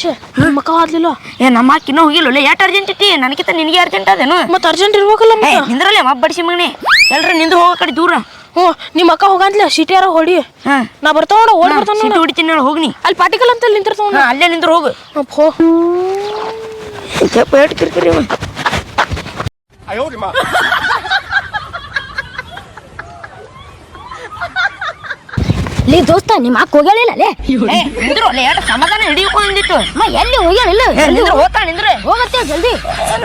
ಅಮಾಶೆ ನಿಮ್ಮ ಹೋದ್ಲಿಲ್ಲ ಏ ನಮ್ಮ ಅಕ್ಕ ಇನ್ನೂ ಹೋಗಿಲ್ಲ ಎಷ್ಟು ಅರ್ಜೆಂಟ್ ಐತಿ ನನಗಿಂತ ನಿನಗೆ ಅರ್ಜೆಂಟ್ ಅದೇನು? ಮತ್ತೆ ಅರ್ಜೆಂಟ್ ಇರ್ಬೇಕಲ್ಲ ಏ ಮತ್ತೆ ನಿಂದ್ರಲ್ಲೇ ಮಬ್ಬ ಬಡಿಸಿ ಮಗನೇ. ಎಲ್ರು ನಿಂದ್ರು ಹೋಗೋ ಕಡೆ ದೂರ. ಹ್ಞೂ ನಿಮ್ಮ ಅಕ್ಕ ಹೋಗಂತ್ಲೆ ಸಿಟಿಯಾರ ಹೊಡಿ. ಹಾ. ನಾ ಬರ್ತಾವ ನೋಡ ಓಡ್ ಬರ್ತಾನ ನೋಡು. ಹೊಡಿತೀನಿ ಹೇಳು ಹೋಗ್ನಿ. ಅಲ್ಲಿ ಪಾಟಿಕಲ್ ಅಂತ ನಿಂತಿರ್ತಾವ ಹಾ ಅಲ್ಲೇ ನಿಂದ್ರು ಹೋಗು. ಹೋ. ಸ್ವಲ್ಪ ಏಟ್ ಕಿರ್ಕಿರಿ ಇವ. ನಿಮ್ಮ ಅಕ್ಕ ಹೋಗ್ಯಾಳಿಲ್ಲ ಲೇ ನಿಂದ್ರು ಸಮಾಧಾನ ಹಿಡಿಯುಕೊಂಡಿತ್ತು ಅಮ್ಮ ಎಲ್ಲಿ ಹೋಗ್ಯಾಳಿಲ್ಲ? ಏ ನಿಂದ್ರು ಹೋಗ್ತಾ ನಿಂದ್ರೆ? ಹೋಗತ್ತೆ ಜಲ್ದಿ.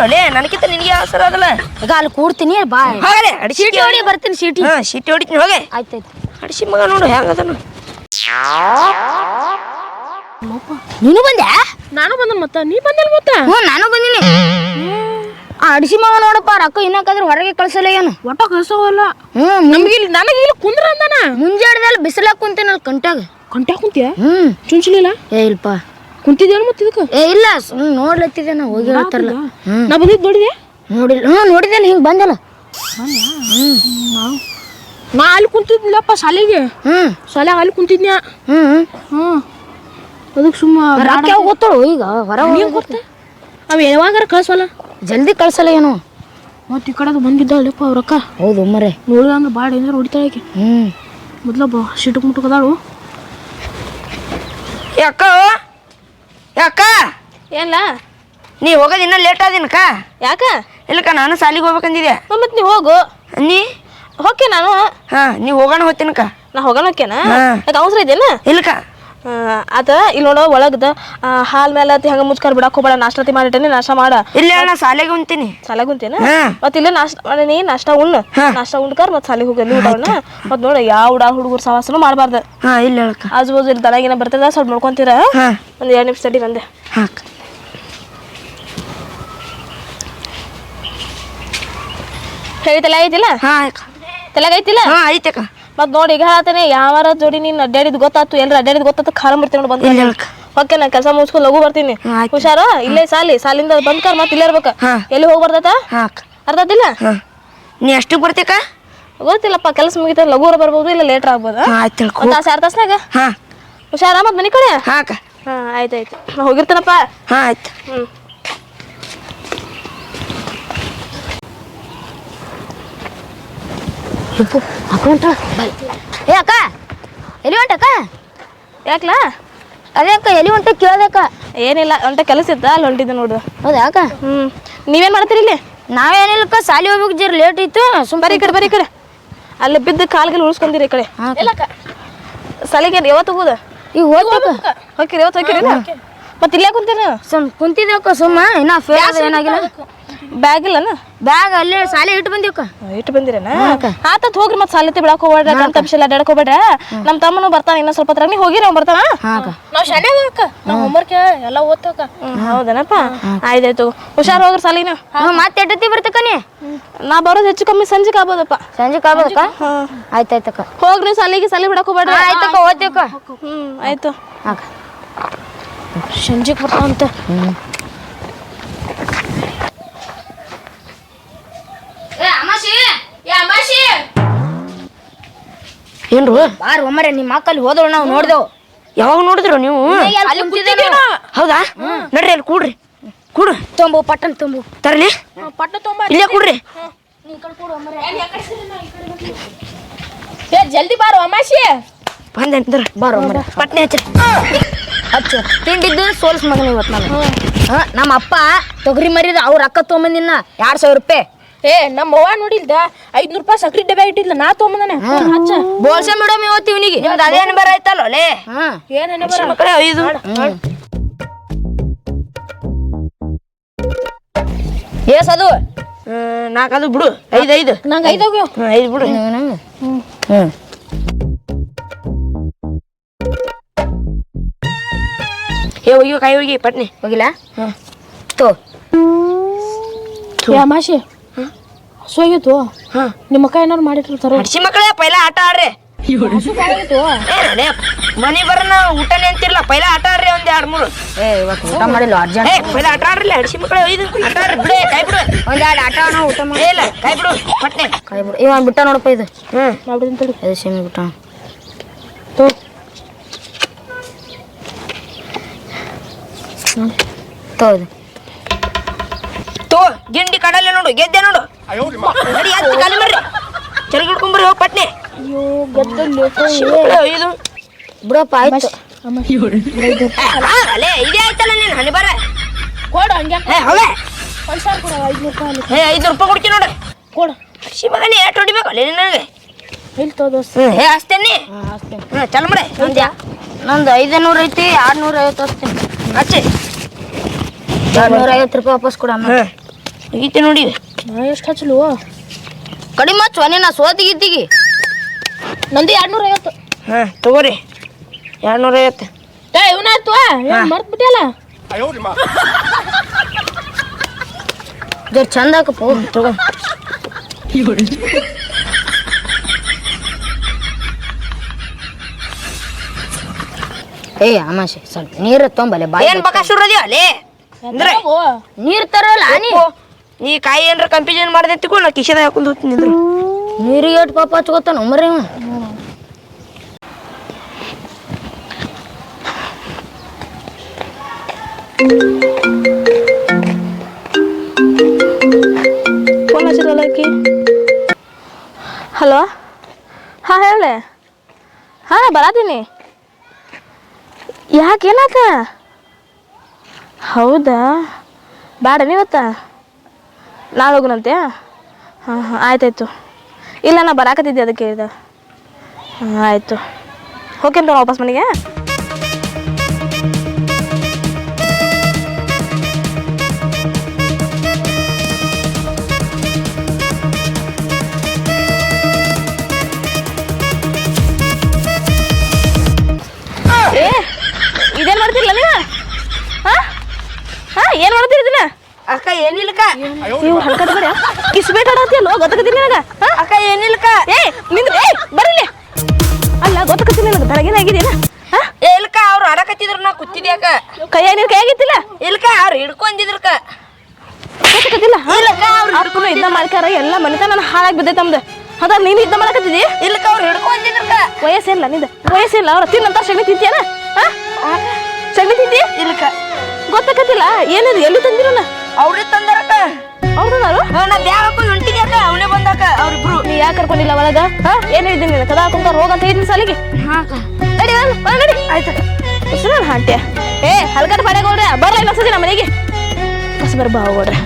ಅಲ್ಲೇ ನನಗಿಂತ ನಿನಗೆ ಅವಸರ ಅದಲ್ಲ? ಈಗ ಅಲ್ಲಿ ಕೂಡ್ತೀನಿ ಬಾ. ಹೋಗಲೆ ಅಡಿಸಿ ಸೀಟಿ ಹೊಡಿ ಬರ್ತೀನಿ ಸೀಟಿ ಹಾ ಸಿಟಿ ಹೊಡಿತೀನಿ ಹೋಗೆ ಆಯ್ತಾಯ್ತು. ಅಡಿಸಿ ಮಗ ನೋಡು ಹೆಂಗದನು ನೀನು ಬಂದೆ? ನಾನು ಬಂದನ್ ಮತ್ತ? ನೀ ಬಂದಿಲ್ಲ ಮತ್ತ? ಹ್ಞೂ ನಾನು ಬಂದಿನಿ. ಆ ಅಡಿಸಿ ಮಗ ನೋಡಪ್ಪ ರೊಕ್ಕ ಇನ್ನಕ್ಕಾದ್ರೆ ಹೊರಗೆ ಕಳ್ಸಲ್ಲ ಏನು? ಒಟ್ಟ ಕಳ್ಸೋವಲ್ಲ. ಹ್ಞೂ ನಮ್ಗೆ ಇಲ್ಲಿ ನನಗೆ ಇಲ್ಲಿ ಕುಂದ್ರ ಅಂದಾನ? ಮುಂಜಾಡ್ದಲ್ಲಿ ಬಿಸಿಲಾಗ ಕುಂತೇನಲ್ಲ ಕಂಟ್ಯಾಗ. ಕಂಟ್ಯಾ ಕುಂತಿಯ? ಹ್ಞೂ ಚುಂಚಲಿಲ್ಲ? ಏ ಇಲ್ಪ. ಕುಂತಿದ್ದೇನು ಮತ್ತೆ ಇದಕ್ಕೆ? ಏ ಇಲ್ಲ ಸುಮ್ ನೋಡ್ಲತ್ತಿದ್ದೆ ನಾ ಹೋಗಿ ಹೇಳ್ತಾರಲ್ಲ. ಹ್ಞೂ ನಾ ಬಂದಿದ್ದು ನೋಡಿದೆ? ನೋಡಿಲ್ಲ ಹ್ಞೂ ನೋಡಿದ್ದೇನೆ ಹಿಂಗೆ ಬಂದಲ್ಲ. ನಾ ಅಲ್ಲಿ ಕುಂತಿದ್ಲಪ್ಪ ಶಾಲೆಗೆ? ಹ್ಞೂ ಶಾಲೆಗೆ ಅಲ್ಲಿ ಕುಂತಿದ್ನ ಹ್ಞೂ ಹ್ಞೂ ಅದಕ್ಕೆ ಸುಮ್ಮ ಯಾವಾಗ ಗೊತ್ತಳು ಈಗ? ಹೊರ ನೀನು ಗೊತ್ತ? ಅವ ಯಾವಾಗಾರ ಕಳ್ಸಲ್ಲ ಜಲ್ದಿ ಕಳ್ಸಲ್ಲ ಏನು? ಮತ್ತೆ ಈ ಕಡೆದು ಬಂದಿದ್ದಾಳಪ್ಪ ಅವ್ರಕ್ಕ ಹೌದು ಮರೆ. ನೋಡಿದ ಅಂದ್ರೆ ಬಾಡ ಏನಾರ ಹೊಡಿತಾಳೆ ಆಕೆ. ಹ್ಞೂ ಮೊದ್ಲೊಬ್ಬ ಸಿಟುಕ್ ಮುಟುಕದಾಳು. ಯಾಕ ಯಾಕ ಏನ್ಲ? ನೀ ಹೋಗೋದು ಇನ್ನೂ ಲೇಟ್ ಆದಿನಕ ಯಾಕ? ಇಲ್ಲಕ್ಕ ನಾನು ಸಾಲಿಗೆ ಹೋಗ್ಬೇಕಂದಿದೆ ಮತ್ತೆ ನೀವು ಹೋಗು. ನೀ? ಹೋಕೆ ನಾನು. ಹಾ ನೀ ಹೋಗೋಣ ಹೋಗ್ತೀನಕ್ಕ. ನಾ ಹೋಗೋಣ ಹೋಕೇನಾ. ಯಾಕೆ ಅವಸರ ಇದೇನ ಇಲ್ಲಕ್ಕ. ಆತ ಇಲ್ಲಿ ನೋಡೋ ಒಳಗದ ಹಾಲ್ ಮೇಲೆ ಅತಿ ಹಂಗ ಮುಚ್ಕಾರ ಬಿಡಕ್ ಹೋಗ್ಬೇಡ ನಾಷ್ಟತಿ ಮಾಡಿಟ್ಟೇನಿ ನಾಷ್ಟ ಮಾಡ. ಇಲ್ಲ ನಾ ಸಾಲೆಗೆ ಉಂತೀನಿ ಸಾಲೆಗೆ ಉಂತೇನ ಮತ್ತೆ ಇಲ್ಲ ನಾಷ್ಟ ಮಾಡೇನಿ ನಾಷ್ಟ ಉಣ್ಣ. ನಾಷ್ಟ ಉಂಡ್ಕರ್ ಮತ್ ಸಾಲಿಗೆ ಹೋಗಿ ಊಟ ಊಟವನ್ನ ಮತ್ ನೋಡ ಯಾವ ಹುಡ ಹುಡುಗರು ಸವಾಸನು ಮಾಡಬಾರ್ದ. ಇಲ್ಲ ಆಜು ಬಾಜು ಇಲ್ಲಿ ದನಾಗಿನ ಬರ್ತದ ಸ್ವಲ್ಪ ನೋಡ್ಕೊಂತೀರ? ಒಂದ್ ಎರಡು ನಿಮಿಷ ತಡಿ ನಂದೆ. ಹಾಕ್ ಹೇಳಿ ತಲೆ ಐತಿಲ್ಲ ಅಕ್ಕ. ತಲೆಗೆ ಐತಿಲ್ಲ ಹಾ ಐತಕ್ಕ ಮತ್ ನೋಡಿ ಈಗ ಹೇಳತ್ತೇನೆ ಯಾವಾರ ಜೋಡಿ ನೀನ್ ಅಡ್ಡಾಡಿದ್ ಗೊತ್ತಾತು ಎಲ್ರ ಅಡ್ಡಾಡಿದ್ ಗೊತ್ತಾತು ಖಾರ ಬರ್ತೀನಿ ನೋಡಿ ಬಂದ್ ಓಕೆ ನಾ ಕೆಲಸ ಮುಗಿಸ್ಕೊಂಡು ಲಘು ಬರ್ತೀನಿ. ಆಯ್ತು. ಹುಷಾರ? ಇಲ್ಲೇ ಸಾಲಿ ಸಾಲಿಂದ ಬಂದ್ಕರ್ ಮತ್ತೆ ಇಲ್ಲೇ ಇರ್ಬೇಕ. ಎಲ್ಲಿ ಹೋಗಿ ಬರ್ತೈತ? ಹಾ ನೀ ಎಷ್ಟಕ್ಕೆ ಬರ್ತೀಕ ಗೊತ್ತಿಲ್ಲಪ್ಪ ಕೆಲಸ ಮುಗಿತ ಲಘು ಬರ್ಬೋದು ಇಲ್ಲ ಲೇಟರ್ ಆಗ್ಬೋದು. ಆಯ್ತು ತಾಸು ಎರಡು ತಾಸ್ನಾಗ ಹಾ. ಹುಷಾರ? ಮತ್ತೆ ಮನೆ ಕಡೆ? ಹಾ ಆಯ್ತು. ನಾ ಹೋಗಿರ್ತೀನಪ್ಪ. ಹಾ ಆಯ್ತು. ಹ್ಮ್. ಹಿಪ್ಪು ಅಕ್ಕ ಬೈ. ಏ ಅಕ್ಕ. ಎಲ್ಲಿ ಹೊಂಟಕ್ಕ ಯಾಕ್ಲಾ? ಅದೇ ಅಕ್ಕ ಎಲ್ಲಿ ಹೊಂಟ ಕೇಳ್ದಕ್ಕ ಏನಿಲ್ಲ ಒಂಟ ಕೆಲಸ ಇತ್ತ ಅಲ್ಲಿ ಹೊಂಟಿದ್ದೆ ನೋಡು. ಹೌದಾ ಅಕ್ಕ? ಹ್ಞೂ ನೀವೇನು ಮಾಡ್ತೀರಿ ಇಲ್ಲಿ? ನಾವೇನಿಲ್ಲಕ್ಕ ಸಾಲಿ ಹೋಗ್ಬೇಕು ಜರ ಲೇಟ್ ಇತ್ತು. ಸುಮ್ ಬರೀ ಈ ಕಡೆ ಬರೀ ಕಡೆ. ಅಲ್ಲಿ ಬಿದ್ದು ಕಾಲ್ಗೆಲ್ಲ ಉಳಿಸ್ಕೊಂಡಿರಿ ಈ ಕಡೆ. ಹಾ ಅಕ್ಕ. ಸಲಿಗೆ ಯಾವತ್ತು ಹೋಗುದ ಈಗ ಹೋಗ್ಬೇಕ ಹೋಗಿರಿ ಯಾವತ್ತು ಹೋಗಿರಿ ಮತ್ತೆ ಇಲ್ಲೇ ಕುಂತೀರ ಸುಮ್ ಕುಂತಿದ್ದೇವಕ್ಕ ಸುಮ್ಮ ಇನ್ನ ಫೇಲ್ ಏನಾಗಿಲ್ಲ. ಬ್ಯಾಗ್ ಇಲ್ಲನ? ಬ್ಯಾಗ್ ಅಲ್ಲೇ ಸಾಲಿ ಇಟ್ಟು ಬಂದಿವಕ್ಕ. ಇಟ್ಟು ಬಂದಿರೇನ. ಆತತ್ ಹೋಗ್ರಿ ಮತ್ತೆ ಸಾಲತಿ ಬಿಡಕ್ ಹೋಗ್ಬೇಡ್ರ ಗಂಟ ತಪ್ಪಿಸಲ್ಲ ಅಡ್ಡಾಡಕ್ ಹೋಗ್ಬೇಡ್ರ. ನಮ್ಮ ತಮ್ಮನು ಬರ್ತಾನ ಇನ್ನ ಸ್ವಲ್ಪ ಹೊತ್ರಾಗ ನೀ ಹೋಗಿರಿ ಅವ್ನು ಬರ್ತಾನ? ನಾವು ಶಾಲೆ ಹೋಗಕ್ಕ ನಾವು ಹೋಮ್ವರ್ಕ್ ಎಲ್ಲ ಓದ್ತಕ್ಕ ಹೌದನಪ್ಪ? ಆಯ್ತಾಯ್ತು ಹುಷಾರ್ ಹೋಗ್ರಿ ಸಾಲಿನ ಹ್ಞೂ ಮತ್ತೆ ಎಟ್ಟತಿ ಬರ್ತಕ್ಕ ನೀ? ನಾ ಬರೋದು ಹೆಚ್ಚು ಕಮ್ಮಿ ಸಂಜೆಗೆ ಆಗ್ಬೋದಪ್ಪ. ಸಂಜೆ ಆಗ್ಬೋದಕ್ಕ? ಆಯ್ತಾಯ್ತಕ್ಕ ಹೋಗ್ರಿ ಸಾಲಿಗೆ ಸಾಲಿ ಬಿಡಕ್ ಹೋಗ್ಬೇಡ್ರಿ. ಆಯ್ತಕ್ಕ ಓದ್ತೀವಕ್ಕ ಹ್ಮ್ ಆಯ್ತು ಸಂಜೆಗೆ ಬರ್ತಾವಂತ. ಏನ್ರು? ಬಾರ್ ಒಮ್ಮರೆ ನಿಮ್ಮ ಮಕ್ಕಲ್ಲಿ ಹೋದಳು ನಾವು ನೋಡ್ದೆವು. ಯಾವಾಗ ನೋಡಿದ್ರು ನೀವು? ಹೌದಾ? ನಡ್ರಿ ಅಲ್ಲಿ ಕೂಡ್ರಿ. ಕೂಡು. ತುಂಬು ಪಟ್ಟನ್ ತುಂಬು. ತರಲಿ. ಪಟ್ಟ ತೊಂಬ ಇಲ್ಲೇ ಕೂಡ್ರಿ. ಜಲ್ದಿ ಬಾರ ಅಮಾಶಿ ಬಂದೆ ಅಂದ್ರ. ಬಾರ್ ಒಮ್ಮರೆ. ಪಟ್ನೆ ಹಚ್ಚ. ಹಚ್ಚು. ತಿಂಡಿದ್ದು ಸೋಲ್ಸ್ ಮಗನ ಇವತ್ತು ನಾನು. ನಮ್ಮ ಅಪ್ಪ ತೊಗರಿ ಮರಿದ ಅವ್ರ ಅಕ್ಕ ತೊಗೊಂಬಂದಿನ ಎರಡು ಸಾವಿರ ರೂಪಾಯಿ. ಏ ನಮ್ಮ ಅವ್ವ ನೋಡಿಲ್ದ? ಐದ್ನೂರು ರೂಪಾಯಿ ಸಕ್ರಿ ಡಬ್ಬೆ ಇಟ್ಟಿಲ್ಲ ನಾ ತೊಗೊಂಬಂದಾನೆ. ಹಚ್ಚ. ಬೋಳ್ಸ ಮೇಡಮ್ ಇವತ್ತು ಇವನಿಗೆ. ನಿಮ್ದು ಅದೇ ನಂಬರ್ ಆಯ್ತಲ್ಲ ಲೇ. ಹಾ. ಬರ? ಮಕ್ಕಳೇ ಐದು. ಏಸ್ ಅದು ನಾಲ್ಕದು ಬಿಡು. ಐದು ಐದು. ನಂಗೆ ಐದು ಹೋಗ್ಯೋ? ಐದು ಬಿಡು. ಹ್ಮ್ ಏ ಹೋಗಿ ಕಾಯಿ ಹೋಗಿ ಪಟ್ನಿ. ಹೋಗಿಲ್ಲ? ತೋ. ಏ ಅಮಾಶಿ ಸೋಗಿತ್ತು ಹಾ. ನಿಮ್ಮ ಅಕ್ಕ ಏನಾರು ಮಾಡಿಟ್ಟಿರ್ತಾರ? ಹಡ್ಸಿ ಮಕ್ಕಳೇ ಪೈಲ ಆಟ ಆಡ್ರಿ. ಏ ಮನೆ ಬರೋಣ ಊಟನೇ ಅಂತಿರ್ಲ ಪೈಲ ಆಟ ಆಡ್ರಿ ಒಂದ್ ಎರಡ್ ಮೂರು. ಏ ಇವತ್ತು ಊಟ ಮಾಡಿಲ್ಲ ಅರ್ಜೆಂಟ್. ಏ ಪೈಲ ಆಟ ಆಡ್ರಿ ಹಡ್ಸಿ ಮಕ್ಕಳೇ ಇದು ಆಟ ಆಡ್ರಿ ಬಿಡು ಕೈ ಬಿಡು. ಒಂದ್ ಎರಡು ಆಟ ಆಡೋಣ ಊಟ ಮಾಡಿ. ಏ ಇಲ್ಲ ಕೈ ಬಿಡು ಪಟ್ನೆ ಕೈ ಬಿಡು. ಇವ ಬಿಟ್ಟ ನೋಡಪ್ಪ ಇದು. ಹ್ಮ್. ಮಾಡ್ಬಿಡ್ತೀನಿ ತಡಿ. ಅದು ಸೇಮಿ ಬಿಟ್ಟ. ತೋ. ತೋದು ತೋ ಗಿಂಡಿ ಕಡಲೆ ನೋಡು ಗೆದ್ದೆ ನೋಡು. ನಡಿ ಹತ್ತಿ ಖಾಲಿ ಮಾಡ್ರಿ ಚರಗಿ ಹಿಡ್ಕೊಂಬರ್ರಿ ಹೋಗಿ ಪಟ್ನೆ. ಅಯ್ಯೋ ಇದು. ಬಿಡಪ್ಪ ಆಯ್ತು. ಅಲೇ ಇದೇ ಆಯ್ತಲ್ಲ ನೀನು ಹನಿ ಬರ. ಕೊಡು ಹಂಗೆ ಏ ಕೊಡು ರೂಪಾಯಿ ಏ ಐದು ರೂಪಾಯಿ ಕೊಡ್ತೀನಿ ನೋಡು. ಕೊಡು. ಹಸಿ ಮಗನೇ ಎಷ್ಟು ಹೊಡಿಬೇಕು ಅಲ್ಲೇ ನನಗೆ? ಇಲ್ಲಿ ಏ ಚಲ್ ಮರೆ ಒಂದ್ಯಾ ನಂದು ಐದನೂರು ಐತಿ ಆರ್ನೂರ ಐವತ್ತು ಹಚ್ತೀನಿ. ಹಚ್ಚಿ. ಐವತ್ತು ರೂಪಾಯಿ ವಾಪಸ್ ಕೊಡ ಹ್ಞೂ ನೋಡಿ. ನಾ ಎಷ್ಟು ಹಚ್ಚಲು ಕಡಿಮೆ ಹಚ್ಚುವ ನೀನು ಸೋತಿಗಿತ್ತಿಗಿ ನಂದು ಎರಡ್ನೂರ ಐವತ್ತು ಹಾಂ ತಗೋರಿ. ಎರಡ್ನೂರ ಐವತ್ತು ಏ ಇವನಾಯ್ತು ಮರ್ತು ಬಿಟ್ಟಲ್ಲ ಜರ್ ಚಂದ ಹಾಕಪ್ಪ. ತಗೋ. ಏ ಅಮಾಶೆ ಸ್ವಲ್ಪ ನೀರು ತೊಂಬಲೆ ಬಾಯಿ ಏನು ಬಕ ಅಲ್ಲೇ ಅಂದ್ರೆ ನೀರು ತರೋಲ್ಲ ನೀ ನೀ ಕಾಯಿ ಏನ್ರ ಕಂಪಿಜನ್ ಮಾಡಿದೆ ತಿಳ್ಕೊ ನಾ ಕಿಶೆದ ಹಾಕೊಂಡು ಹೋಗ್ತೀನಿ ನಿಂದ್ರು ನೀರಿಗೆ ಏಟ್ ಪಾಪ ಹಚ್ಕೋತಾನ ಉಮ್ರಿ ಇವ ಫೋನ್ ಹಚ್ಚಿರಲ್ಲ ಆಕಿ ಹಲೋ ಹಾಂ ಹೇಳೆ ಹಾಂ ಬರತೀನಿ ಯಾಕೆ ಏನಾತ ಹೌದಾ ಬೇಡ ನೀವತ್ತ ನಾಳೆ ಹೋಗುನಂತೆ ಹಾಂ ಹಾಂ, ಆಯ್ತಾಯ್ತು. ಇಲ್ಲ, ನಾ ಬರಾಕತ್ತಿದ್ದೆ ಅದಕ್ಕೆ ಹಾಂ, ಆಯಿತು. ಓಕೆ ವಾಪಸ್ ಮನೆಗೆ. ಇದೇನು ಮಾಡ್ತಿರಲ್ಲ ನೀವು ಹಾಂ? ಹಾಂ, ಏನು ಮಾಡ್ತೀರಿ ಇದನ್ನ? ಅಕ್ಕ ಏನಿಲ್ಲಕ್ಕ? ನೀವು ಹಂಕದ ಬರ ಕಿಸ್ಬೇಟ್ ಆಡತ್ತಿಯಲ್ಲ ಗೊತ್ತಾಗತ್ತೀನಿ ನನಗ? ಅಕ್ಕ ಏನಿಲ್ಲಕ್ಕ? ಏ ನಿಂದ ಏ ಬರಲಿ ಅಲ್ಲ ಗೊತ್ತಾಗತ್ತೀನಿ ನನಗೆ? ಬೆಳಗಿನ ಆಗಿದೀನ ಏ ಇಲ್ಕ ಅವ್ರು ಆಡಕತ್ತಿದ್ರು ನಾ ಕೂತಿದ್ದೆ ಅಕ್ಕ ಕೈ ಏನಿಲ್ಲ ಕೈ ಆಗಿತ್ತಿಲ್ಲ? ಇಲ್ಕ ಅವ್ರು ಹಿಡ್ಕೊಂಡಿದ್ರಕ್ಕ. ಗೊತ್ತಾಗತ್ತಿಲ್ಲ ಅವ್ರು ಇದ್ದ ಮಾಡ್ಕಾರ ಎಲ್ಲ ಮನಿತ ನಾನು ಹಾಳಾಗಿ ಬಿದ್ದೈತೆ ತಮ್ದು ಅದ ನೀನು ಇದ್ದ ಮಾಡಕತ್ತಿದಿ? ಇಲ್ಕ ಅವ್ರು ಹಿಡ್ಕೊಂಡಿದ್ರಕ್ಕ. ವಯಸ್ಸಿಲ್ಲ ನಿಂದ. ವಯಸ್ಸಿಲ್ಲ ಅವ್ರು ತಿನ್ನಂತ ಶಗ್ನಿ ತಿಂತೀಯನ? ಹಾಂ? ಸಗಣಿ ತಿಂತಿ? ಇಲ್ಕ ಗೊತ್ತಾಗತ್ತಿಲ್ಲ ಏನಿದೆ ಎಲ್ಲಿ ತಂದಿರಲ್ಲ ಅವ್ರೇ ತಂದರಕ ಅವ್ರು ನಾನು ನಾ ಬ್ಯಾಗ್ ಹಾಕೊಂಡು ಹೊಂಟಿದ್ದೆ ಅಕ್ಕ. ಅವನೇ ಬಂದಕ್ಕ ಅವ್ರಿಬ್ರು. ನೀ ಯಾಕೆ ಕರ್ಕೊಂಡಿಲ್ಲ ಒಳಗ? ಹಾ? ಏನು ಹೇಳಿದ್ದೀನಿ ನೀನು ಕದ ಹಾಕೊಂಡ್ ರೋಗ ಅಂತ ಹೇಳಿದ್ದೀನಿ ಸಾಲಿಗೆ? ನಡಿ ಬಾ ನಡಿ ಆಯ್ತು ನಾನು ಹಾಂಟ್ಯ. ಏ ಹಲ್ಕಟ್ ಬಾಡ್ಯಾಗ ಹೋಗ್ರೆ. ಬರ್ಲ ಇನ್ನೊಂದ್ಸತಿ ನಮ್ಮ ಮನೆಗೆ. ಬಸ್ ಬರ್ಬಾ ಹೋಗ್ರೆ.